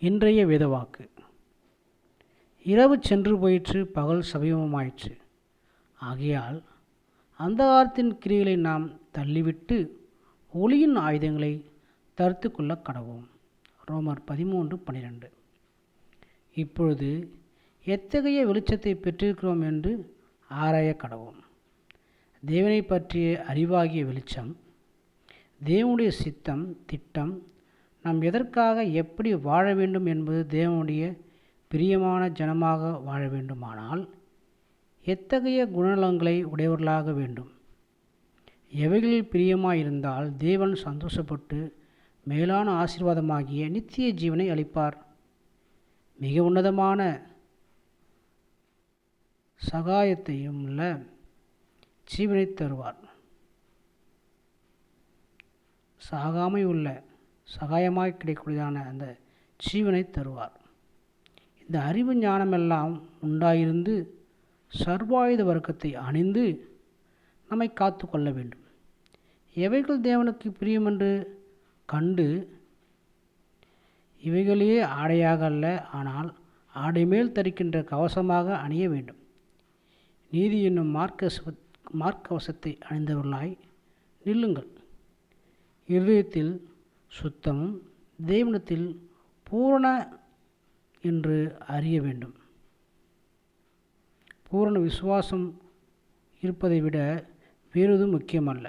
இன்றைய வேதவாக்கு. இரவு சென்று போயிற்று பகல் சமீபமாயிற்று. ஆகையால் அந்தகாரத்தின் கிரிகளை நாம் தள்ளிவிட்டு ஒளியின் ஆயுதங்களை தரித்து கொள்ள கடவோம். ரோமர் பதிமூன்று பன்னிரெண்டு. இப்பொழுது எத்தகைய வெளிச்சத்தை பெற்றிருக்கிறோம் என்று ஆராய கடவோம். தேவனை பற்றிய அறிவாகிய வெளிச்சம் தேவனுடைய சித்தம் திட்டம் நாம் எதற்காக எப்படி வாழ வேண்டும் என்பது தேவனுடைய பிரியமான ஜனமாக வாழ வேண்டுமானால் எத்தகைய குணநலங்களை உடையவர்களாக வேண்டும். எவைகளில் பிரியமாயிருந்தால் தேவன் சந்தோஷப்பட்டு மேலான ஆசீர்வாதமாகிய நித்திய ஜீவனை அளிப்பார். மிக உன்னதமான சகாயத்தையும் உள்ள ஜீவனை தருவார். சாகாமை உள்ள சகாயமாய் கிடைக்கூடியதான அந்த ஜீவனை தருவார். இந்த அறிவு ஞானமெல்லாம் உண்டாயிருந்து சர்வாயுத வர்க்கத்தை அணிந்து நம்மை காத்து கொள்ள வேண்டும். எவைகள் தேவனுக்கு பிரியமென்று கண்டு இவைகளையே ஆடையாக அல்ல ஆனால் ஆடை மேல் தரிக்கின்ற கவசமாக அணிய வேண்டும். நீதி என்னும் மார்க்க மார்க்கவசத்தை அணிந்தவர்களாய் நில்லுங்கள். இருதயத்தில் சுத்தமும் தெய்வனத்தில் பூரண என்று அறிய வேண்டும். பூரண விசுவாசம் இருப்பதை விட வேறெதும் முக்கியமல்ல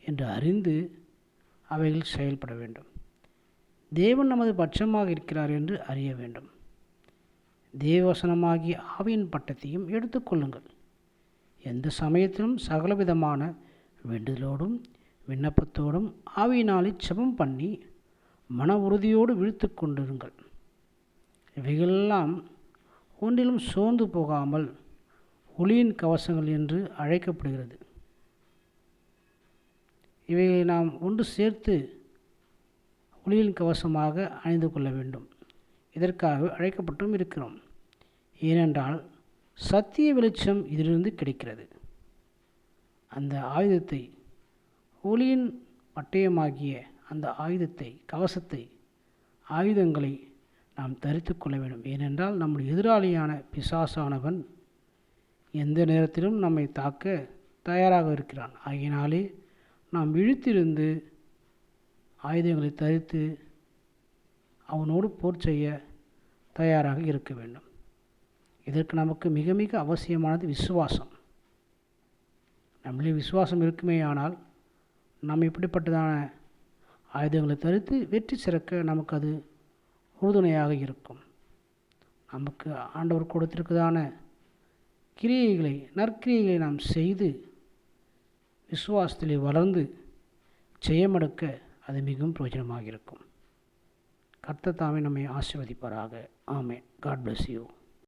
என்று அறிந்து அவைகள் செயல்பட வேண்டும். தேவன் நமது பட்சமாக இருக்கிறார் என்று அறிய வேண்டும். தேவசனமாகிய ஆவியின் பட்டத்தையும் எடுத்துக்கொள்ளுங்கள் எந்த சமயத்திலும் சகலவிதமான வேண்டுதலோடும் விண்ணப்பத்தோடும் ஆவியினாலே செபம் பண்ணி மன உறுதியோடு விழித்து கொண்டிருங்கள். இவைகளெல்லாம் ஒன்றிலும் சோர்ந்து போகாமல் ஒளியின் கவசங்கள் என்று அழைக்கப்படுகிறது. இவைகளை நாம் ஒன்று சேர்த்து ஒளியின் கவசமாக அணிந்து கொள்ள வேண்டும். இதற்காக அழைக்கப்பட்டும் இருக்கிறோம். ஏனென்றால் சத்திய வெளிச்சம் இதிலிருந்து கிடைக்கிறது. அந்த ஆயுதத்தை கூலியின் பட்டயமாகிய அந்த ஆயுதத்தை கவசத்தை ஆயுதங்களை நாம் தரித்து கொள்ள வேண்டும். ஏனென்றால் நம்முடைய எதிராளியான பிசாசானவன் எந்த நேரத்திலும் நம்மை தாக்க தயாராக இருக்கிறான். ஆகினாலே நாம் விழித்திருந்து ஆயுதங்களை தரித்து அவனோடு போர் செய்ய தயாராக இருக்க வேண்டும். இதற்கு நமக்கு மிக மிக அவசியமானது விசுவாசம். நம்மளே விசுவாசம் இருக்குமேயானால் நாம் இப்படிப்பட்டதான ஆயுதங்களை தரித்து வெற்றி சிறக்க நமக்கு அது உறுதுணையாக இருக்கும். நமக்கு ஆண்டவர் கொடுத்திருக்கதான கிரியைகளை நற்கிரியைகளை நாம் செய்து விசுவாசத்திலே வளர்ந்து ஜெயமெடுக்க அது மிகவும் பிரயோஜனமாக இருக்கும். கர்த்தத்தாமே நம்மை ஆசிர்வதிப்பாராக. ஆமே காட் பிளஸ் யூ